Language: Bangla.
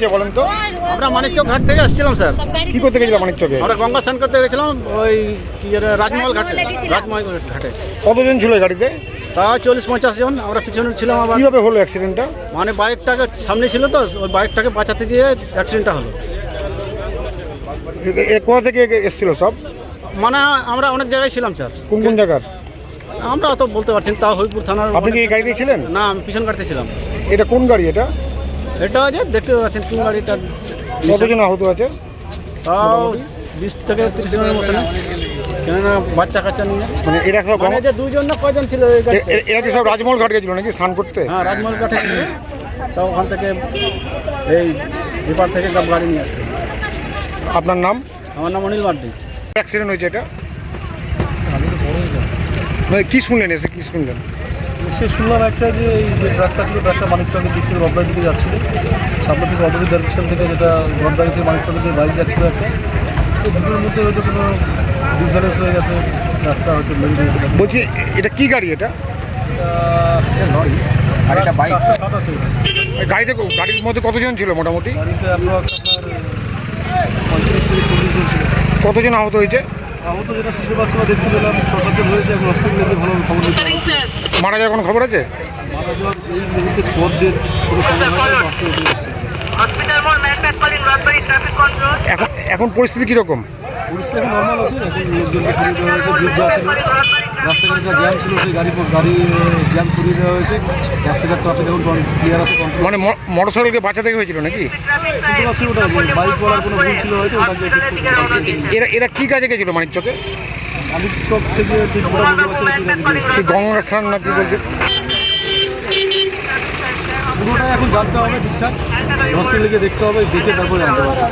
কে বলেন তো? আমরা মানিকচক ঘাট থেকে আসছিলাম স্যার। কি করতে গেছিলাম অনেক চোখে আমরা গঙ্গা স্নান করতে গেছিলাম ওই কি রাজমহল ঘাটে। রাজমহল ঘাটে। কতজন ছিল গাড়িতে? তা চল্লিশ পঞ্চাশ জন আমরা পিছনে ছিলাম আবার। কীভাবে হলো অ্যাক্সিডেন্টটা মানে বাইকটাকে সামনে ছিল তো ওই বাইকটাকে বাঁচাতে গিয়ে অ্যাক্সিডেন্টটা হলো। এ- কোথা থেকে এসেছিল সব? মানে আমরা অনেক জায়গায় ছিলাম স্যার। কোন কোন জায়গার? আমরা অত বলতে পারছি না তাও হরিপুর থানার আপনি কি এই গাড়িতে ছিলেন? না আমি পিছন কাটতে ছিলাম। এটা কোন গাড়ি এটা? এটা যে দেখতে পাচ্ছেন কোন গাড়িটা? কতজন আহত আছে? তাও বিশ থেকে তিরিশ জনের মতন। কেননা বাচ্চা কাচ্চা নিয়ে। মানে এরা সব মানে যে দুজন না কয়জন ছিল এই এরা কি সব রাজমহল ঘাট গেছিল নাকি স্নান করতে? হ্যাঁ রাজমহল কাঠে ছিল ওখান থেকে এই বিপার থেকে সব গাড়ি নিয়ে আসছে। আপনার নাম? আমার নাম অনিল মার্ডি অ্যাক্সিডেন্ট হয়েছে এটা? মানে কি শুনলেন এসে কি শুনলেন? সে শুনলাম একটা যে এই যে ট্রাকটা ছিল ট্রাকটা মানিকচকের দিক থেকে রববাড়ির দিকে যাচ্ছিল। সামনে থেকে অপোজিট ডাইরেকশন থেকে যেটা রববাড়ি থেকে মানিকচকের দিকে বাইক যাচ্ছিল একটা। তো দুটোর মধ্যে হয়তো কোনো ডিসব্যালেন্স হয়ে গেছে ট্রাকটা হয়তো মেরে দিয়েছে। বলছি এটা কি গাড়ি এটা? লরি। আর বাইক? গাড়িতে গাড়ির মধ্যে কতজন ছিল মোটামুটি? গাড়িতে অ্যাপ্রক্স আপনার পঁয়ত্রিশ থেকে চল্লিশ জন ছিল। কতজন আহত হয়েছে? আহত যেটা শুনতে পাচ্ছি না দেখতে পেলাম হয়েছে এখন হসপিটালে ভালো খবর মারা যাওয়ার কোনো খবর আছে? মারা যাওয়ার এই মুহূর্তে স্পট দিয়ে কোনো এখন এখন পরিস্থিতি কীরকম? পরিস্থিতি এখন নর্মাল আছে এখন লোকজনকে সরিয়ে দেওয়া হয়েছে ব্রিজ যা ছিল রাস্তাঘাটে যা জ্যাম ছিল সেই গাড়ি গাড়ি জ্যাম সরিয়ে দেওয়া হয়েছে রাস্তাঘাট ট্রাফিক এখন ক্লিয়ার আছে মানে মোটর সাইকেলকে বাঁচাতে হয়েছিল নাকি? শুনতে পাচ্ছি ওটা বাইক বলার কোনো ভুল ছিল হয়তো ওটাকে। এরা এরা কি কাজে গেছিল মানিক চকে আমি সব থেকে ঠিক ওটা বলতে পারছি গঙ্গা স্নান না কি বলছে? পুরোটাই এখন জানতে হবে ঠিকঠাক। হসপিটালে গিয়ে দেখতে হবে দেখে তারপরে জানতে হবে